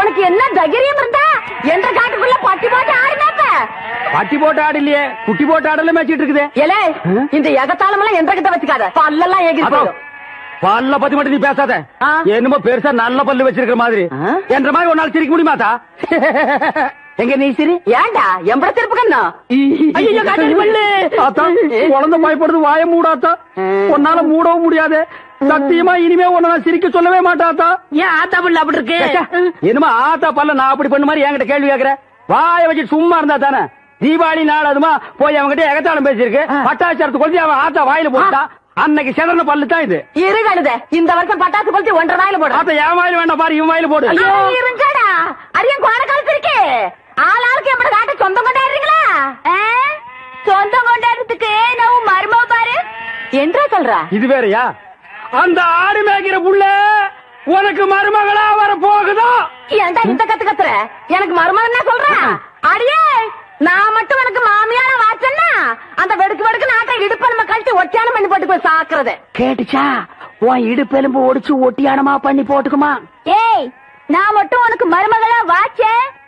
உனக்கு என்ன தைரியம் இருந்தா என்ற காட்டுக்குள்ள பட்டி போட்டு ஆடி மேப்ப பட்டி போட்டு ஆடு இல்லையே குட்டி போட்டு ஆடல மேய்ச்சிட்டு இருக்குது. ஏலே இந்த எகத்தாளம் எல்லாம் என்ற கிட்ட வச்சுக்காத. பல்லெல்லாம் ஏகி அப்போ, பல்ல பத்தி மட்டும் நீ பேசாத. என்னமோ பெருசா நல்ல பல்லு வச்சிருக்கிற மாதிரி? என்ற மாதிரி ஒரு நாள் சிரிக்க முடியுமாத்தா? எங்க நீ சிரி? ஏண்டா எம்பட திருப்பு கண்ணா? ஐயோ பல்லு. ஆத்தா குழந்தை பயப்படுது வாய மூடாத்தா. உன்னால மூடவும் முடியாது. சத்தியமா இனிமே உன்னை சிரிக்க சொல்லவே மாட்டாத்தா ஏன் ஆத்தா பல்லு அப்படி இருக்கு? என்னமா ஆத்தா பல்ல நான் அப்படி பண்ண மாதிரி என்கிட்ட கேள்வி கேக்குற? வாய வச்சு சும்மா இருந்தா தானே? தீபாவளி நாள் அதுமா போய் அவன்கிட்ட எகத்தாளம் பேசியிருக்கு. பட்டாச்சாரத்து கொளுத்தி அவன் ஆத்தா வாயில போட்டா. அன்னைக்கு செதறன பல்லு தான் இது. இரு கழுத இந்த வருஷம் பட்டாசு கொளுத்தி ஒன்றரை நாயில போடு. ஆத்தா என் வாயில வேண்டாம் பாரு இவன் வாயில போடு. இருங்கடா. அரியன் கோண காலத்து இருக்கு. ஆள் ஆளுக்கு எப்படி காட்ட சொந்தம் கொண்டாடுறீங்களா? சொந்தம் கொண்டாடுறதுக்கு நான் மருமவ பாரு. என்றா சொல்ற? இது வேறயா? அந்த ஆடு மேய்க்கிற புள்ள உனக்கு மருமகளா வர போகுதா ஏன்டா இந்த கத்து கத்துற? எனக்கு மருமகன் சொல்ற? அடியே நான் மட்டும் எனக்கு மாமியார வாச்சன்னா அந்த வெடுக்கு வெடுக்கு நாட்டை இடுப்பெலும்ப கழிச்சு ஒட்டியானம் பண்ணி போட்டு போய் சாக்குறது. கேட்டுச்சா? உன் இடுப்பெலும்பு ஒடிச்சு ஒட்டியானமா பண்ணி போட்டுக்குமா? ஏய் நான் மட்டும் உனக்கு மருமகளா வாச்சேன்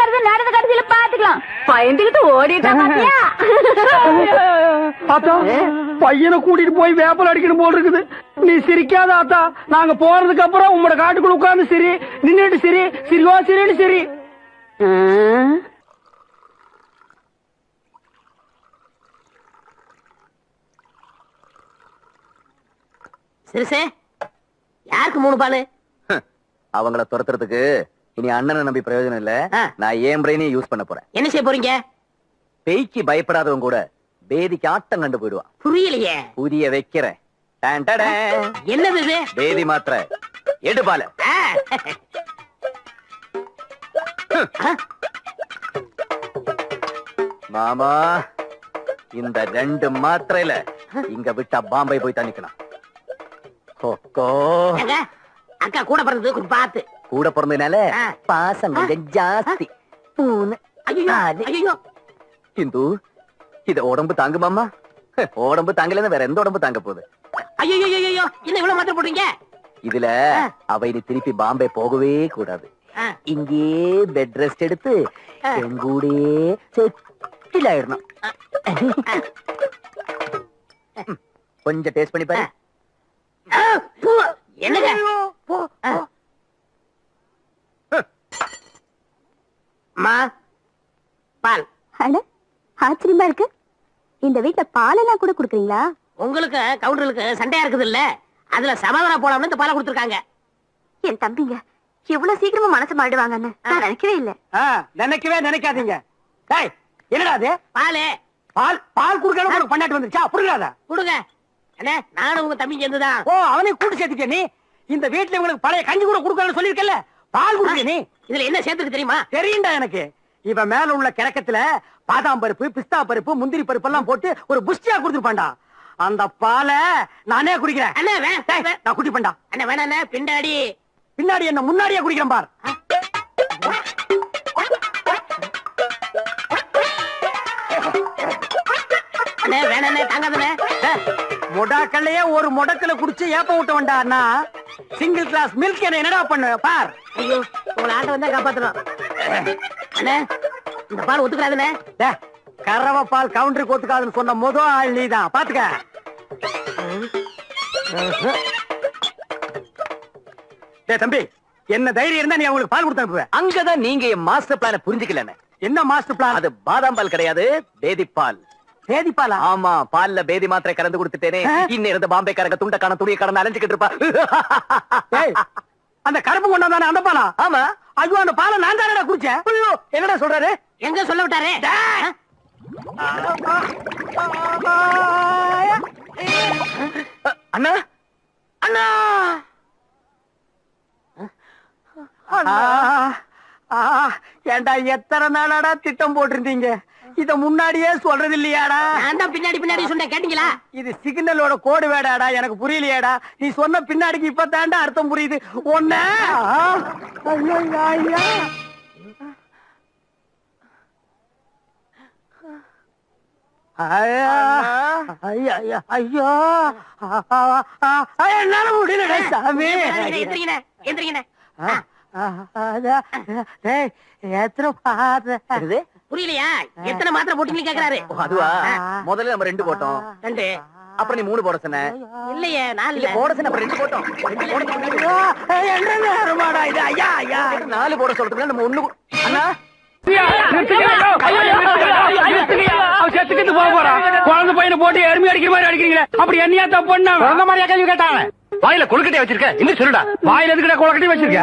நடக்கிறது நடந்த கடைசியில பாத்துக்கலாம். பயந்துகிட்டு ஓடிட்டா பாத்தியா? ஆத்தா பையனை கூட்டிட்டு போய் வேப்பல் அடிக்கணும் போல் இருக்குது. நீ சிரிக்காத ஆத்தா. நாங்க போறதுக்கு அப்புறம் உங்களோட காட்டுக்குள்ள உட்கார்ந்து சிரி. நின்னுட்டு சிரி. சிரிவா சிரின்னு சிரி. சிறுசே யாருக்கு மூணு பாலு? அவங்கள துரத்துறதுக்கு இனி அண்ணனை நம்பி பிரயோஜனம் இல்ல. ஆ. நான் ஏன் பிரெயினையும் யூஸ் பண்ண போறேன். என்ன செய்ய போறீங்க? பேய்க்கு பயப்படாதவங்க கூட பேதிக்கு ஆட்டம் கண்டு போயிடுவான். புரியலையே. புதிய வைக்கிறேன். டன். என்னது இது? பேதி மாத்திர எடு பால. ஆ. மாமா இந்த ரெண்டு மாத்திரையில இங்க விட்டா பாம்பே போய் தண்ணிக்கலாம் கொக்கோ. ஏங்க, அக்கா கூட பிறந்தது கொஞ்சம் பார்த்து. கூட பிறந்ததுனால. பாசம் கொஞ்சம் ஜாஸ்தி. இந்து இத உடம்பு தாங்குமாமா உடம்பு தாங்கலன்னா வேற எந்த உடம்பு தாங்க போகுது? ஐயோ என்ன இவ்வளவு மாத்திரம் போடுறீங்க? இதுல. அவ இனி திருப்பி பாம்பே போகவே கூடாது. இங்கே பெட் ரெஸ்ட் எடுத்து. எங்கூடே செட்டில் ஆயிடணும். கொஞ்சம் டேஸ்ட் பண்ணி பாரு. என்னங்க? அம்மா பால். அட ஆச்சரியமா இருக்கு. இந்த வீட்ல பாலெல்லாம் கூட குடுக்குறீங்களா? உங்களுக்கு கவுண்டர்களுக்கு சண்டையா இருக்குது இல்ல அதுல சமாதானம் போலாம்னு இந்த பாலை கொடுத்துருக்காங்க. என் தம்பிங்க இவ்வளவு சீக்கிரமா மனசு மாறிடுவாங்கன்னு நான் நினைக்கவே இல்ல. நினைக்கவே நினைக்காதீங்க. டேய் என்னடா அது? பாலு. பால் பால் குடுக்கணும் உனக்கு பண்ணாட்டு வந்துருச்சா? புரியாத கொடுங்க அண்ணே நானும் உங்க தம்பி சேர்ந்துதான். ஓ அவனையும் கூட்டு சேர்த்துக்க நீ? இந்த வீட்டுல இவங்களுக்கு பழைய கஞ்சி கூட குடுக்கணும்னு சொல்லிருக்கல பால் குடுக்க நீ. இதுல என்ன சேர்த்துக்கு தெரியுமா? தெரியும்டா எனக்கு. இவ மேல உள்ள கிழக்கத்துல பாதாம் பருப்பு பிஸ்தா பருப்பு முந்திரி பருப்பு எல்லாம் போட்டு ஒரு புஷ்டியா கொடுத்துருப்பான்டா. அந்த பாலை நானே குடிக்கிறேன். அண்ணே வே நான் குடி பண்ணா அண்ணே வேணாண்ணே பின்னாடி. பின்னாடி என்ன முன்னாடியே குடிக்கிறேன் பார். அண்ணே வேணாண்ணே தாங்காதண்ணே. மொடாக்கல்லையே ஒரு முடக்கல குடிச்சு ஏப்ப விட்ட வேண்டாண்ணா சிங்கிள் கிளாஸ் மில்க் என்ன என்னடா பண்ணு? பார். ஐயோ உங்களை ஆட்ட வந்தா காப்பாத்தணும். அண்ணே இந்த பால் ஒத்துக்கிறாதுண்ணே டே, கறவை பால் கவுண்டருக்கு ஒத்துக்காதுன்னு சொன்ன முத ஆள் நீதான். பாத்துக்க. டேய் தம்பி என்ன தைரியம் இருந்தா நீ அவங்களுக்கு பால் கொடுத்து அனுப்புவ. அங்கதான் நீங்க என் மாஸ்டர் பிளான புரிஞ்சுக்கலன்னு என்ன மாஸ்டர் பிளான் அது பாதாம் பால் கிடையாது பேதி பால் பேதி பாலா? ஆமா பால்ல பேதி மாத்திரை கலந்து கொடுத்துட்டேனே. இன்னும் இருந்த பாம்பே கரக துண்ட காண துணியை கடந்து அலைஞ்சுக்கிட்டு இருப்பா. அந்த கருப்பு கொண்டாந்தானே அந்த பாலா? ஆமா. ஐயோ அந்த பாலை நான் தானடா குடிச்சேன்? ஐயோ என்னடா சொல்றாரு? எங்க சொல்ல விட்டாரு? அண்ணா? அண்ணா! ஏன்டா எத்தனை நாளாடா திட்டம் போட்டிருந்தீங்க? இத முன்னாடியே சொல்றது இல்லையாடா? நான் தான் பின்னாடி பின்னாடி சொன்னேன் கேட்டீங்களா? இது சிக்னலோட கோடு வேடாடா எனக்கு புரியலையாடா. நீ சொன்ன பின்னாடிக்கு இப்ப தாண்டா அர்த்தம் புரியுது. ஒன்ன ஐயோ. என்னால முடியலடா சாமி. டேய், எத்தனை பாத்து புரியலையா? எத்தனை மாத்திரை போட்டீங்கன்னு கேக்குறாரு. அதுவா? முதல்ல நம்ம ரெண்டு போட்டோம். ரெண்டு. அப்புறம் நீ மூணு போட சொன்ன. இல்லையே நாலு இல்ல போட சொன்ன அப்புறம் ரெண்டு போட்டோம். ரெண்டு நேரமாடா இது ஐயா ஐயா நாலு போட சொல்றதுக்கு நம்ம ஒண்ணு அண்ணா செத்துக்கிட்டு போக போறான் குழந்தை பையனை போட்டு எருமை அடிக்கிற மாதிரி அடிக்கிறீங்களே அப்படி என்னையா தப்பு பண்ண மாதிரியா கேள்வி கேட்டாங்க வாயில கொழுக்கட்டை வச்சிருக்க. இன்னும் சொல்லுடா. வாயில எதுக்கிட்ட கொழுக்கட்டை வச்சிருக்க?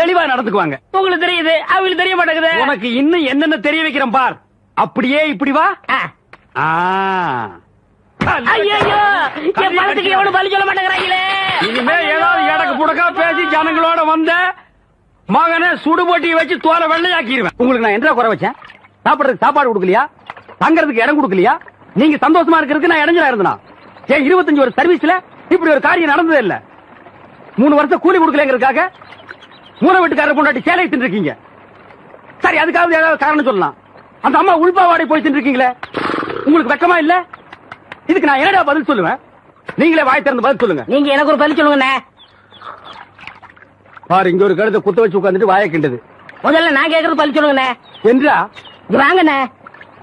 தெளிவா நடந்துக்குவாங்க. உங்களுக்கு தெரியுது. அவங்களுக்கு தெரிய மாட்டேங்குது. உனக்கு இன்னும் என்னென்ன தெரிய வைக்கிறேன் பார். அப்படியே இப்படி வா. ஆ. ஐயோ என் பணத்துக்கு எவ்வளவு பலி சொல்ல மாட்டேங்கிறாங்களே. இனிமே ஏதாவது எடக்கு புடக்கா பேசி ஜனங்களோட வந்த மகனை சுடுபொட்டி வச்சு தோலை வெள்ளையாக்கிடுவேன் உங்களுக்கு நான் என்ன குறை வச்சேன்? சாப்பிடுறதுக்கு சாப்பாடு கொடுக்கலையா? தங்கறதுக்கு இடம் கொடுக்கலையா? நீங்க சந்தோஷமா இருக்கிறதுக்கு நான் இடைஞ்சலா இருந்தனா? ஏன் இருபத்தஞ்சு ஒரு சர்வீஸ்ல இப்படி ஒரு காரியம் நடந்ததே இல்ல. மூணு வருஷம் கூலி கொடுக்கலங்கிறதுக்காக மூணு வீட்டுக்காரர் பொண்டாட்டி சேலை தின்றுருக்கீங்க சரி அதுக்காவது ஏதாவது காரணம் சொல்லலாம். அந்த அம்மா உள்பாவாடை போய் தின்றுருக்கீங்களே உங்களுக்கு வெக்கமா இல்ல? இதுக்கு நான் என்னடா பதில் சொல்லுவேன்? நீங்களே வாய் திறந்து பதில் சொல்லுங்க. நீங்க எனக்கு ஒரு பலி சொல்லுங்கண்ணே. பாரு இங்க ஒரு கழுத்தை குத்த வச்சு உட்காந்துட்டு வாய கிண்டது. முதல்ல நான் கேக்குறது பலி சொல்லுங்கண்ணே. என்றா? வாங்கண்ணே.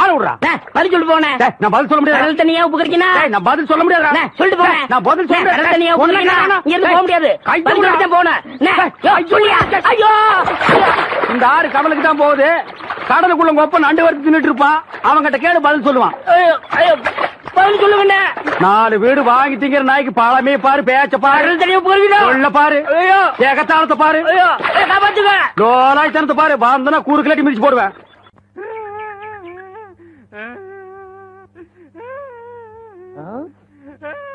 ஆள விடுறா. பதில் போனேன் நான் பதில் சொல்ல முடியாது. கடல் தண்ணியா நான் பதில் சொல்ல முடியாது சொல்லிட்டு போனேன் நான் பதில் சொல்ல கடல் தண்ணியா. இங்க போக முடியாது. பதில். சொல்லிட்டு போனேன் ஐயோ, இந்த ஆறு கடலுக்கு தான் போகுது. கடலுக்குள்ள ஒப்ப நண்டு வறுத்து தின்னுட்டு இருப்பான். அவங்கிட்ட கேடு பதில் சொல்லுவான். பதில் சொல்லுங்கண்ணே நாலு வீடு வாங்கி திங்கிற நாய்க்கு பழமே பாரு பேச்ச பாரு. சொல்ல பாரு. ஏகத்தாளத்தை பாரு. லோலாய்த்தனத்தை பாரு. பாந்தனா கூறு கிளட்டி மிதிச்சு போடுவேன் ஆ.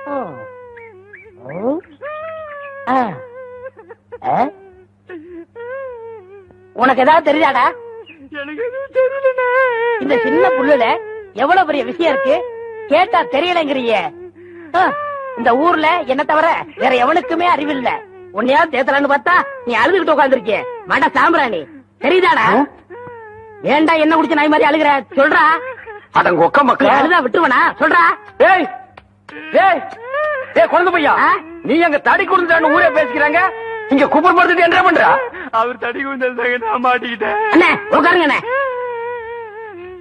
ஆ? உனக்கு ஏதாவது தெரியாதா இந்த சின்ன புல்லுல எவ்வளவு பெரிய விஷயம் இருக்கு? கேட்டா தெரியலங்கிறிய. இந்த ஊர்ல என்ன தவிர வேற எவனுக்குமே அறிவில்ல. உன்னையா தேத்தலான்னு பார்த்தா நீ அழுதுகிட்டு உட்காந்துருக்கிய மாடா சாம்பிராணி. தெரியுதாடா? ஏன்டா என்ன குடிச்ச நாய் மாதிரி அழுகுற? சொல்றா. அடங்க ஒக்க மக்கள் அழுதா விட்டுருவனா? சொல்றா. ஏய்! ஏய்! ஏய் குழந்தை பையா? நீ அங்க தடி கொடுத்துட்டான்னு ஊரே பேசிக்கிறாங்க. இங்க குப்பர் படுத்துட்டு என்ன பண்றா? அவர் தடி கொடுத்தாங்க நான் மாட்டிக்கிட்டேன். அண்ணே உட்காருங்க அண்ணே.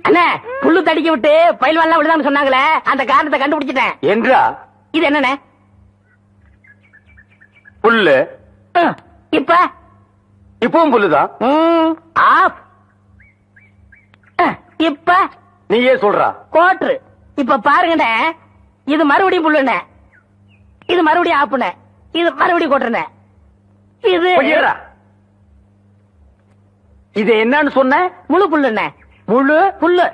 அண்ணே புல்லு தடிக்க விட்டு பயில்வான்லாம் விடுதான்னு சொன்னாங்களே அந்த காரணத்தை கண்டுபிடிச்சிட்டேன். என்றா? இது என்னண்ணே? புல்லு. இப்ப? இப்பவும் புல்லுதான் ஆஃப் இப்ப? நீயே சொல்றா. கோட்ரு. இப்ப பாருங்கண்ணே இது மறுபடியும் புல்லுண்ணே. இது மறுபடியும் ஆப்புண்ணே இது மறுபடியும் கோட்டுறண்ணே இது இது என்னன்னு சொன்ன? முழு புல்லுண்ணே. முழு புல்லு.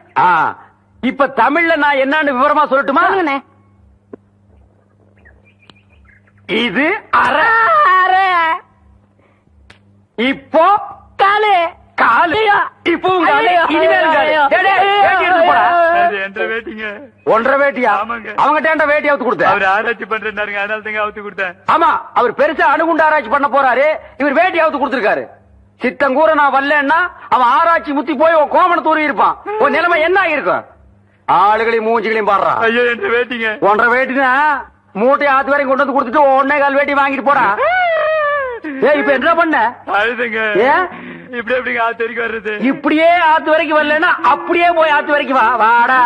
இப்ப தமிழ்ல நான் என்னன்னு விவரமா சொல்லட்டுமா? இது அரை அரை இப்போ காலு. காலு. ஐயோ. இப்பவும் காலு. ஐயோ. இனிமேல் ஒன்றரை வேட்டியா? ஆமாங்க. அவங்க டேண்ட வேட்டி அவுத்து கொடுத்த அவர் ஆராய்ச்சி பண்றாருங்க அதனால தாங்க அவுத்து கொடுத்தேன். ஆமா அவர் பெருசா அணுகுண்டு ஆராய்ச்சி பண்ண போறாரு. இவர் வேட்டி அவுத்து கொடுத்திருக்காரு. சித்தம் கூற நான் வரலன்னா அவன் ஆராய்ச்சி முத்தி போய் கோமண தூரி இருப்பான். உன் நிலைமை என்ன ஆகிருக்கும் ஆளுகளையும் மூஞ்சிகளையும் பாடுறான் ஐயோ என்ற வேட்டிங்க. ஒன்றரை வேட்டினா மூட்டை ஆத்து வரைக்கும் கொண்டு வந்து கொடுத்துட்டு ஒன்னே கால் வேட்டி வாங்கிட்டு போடா. ஏய் இப்ப என்ன பண்ண? அழுதுங்க. ஏன்? இப்படி எப்படிங்க ஆத்து வரைக்கும் வர்றது? இப்படியே ஆத்து வரைக்கும் வரலன்னா அப்படியே போய் ஆத்து வரைக்கும் வா வாடா.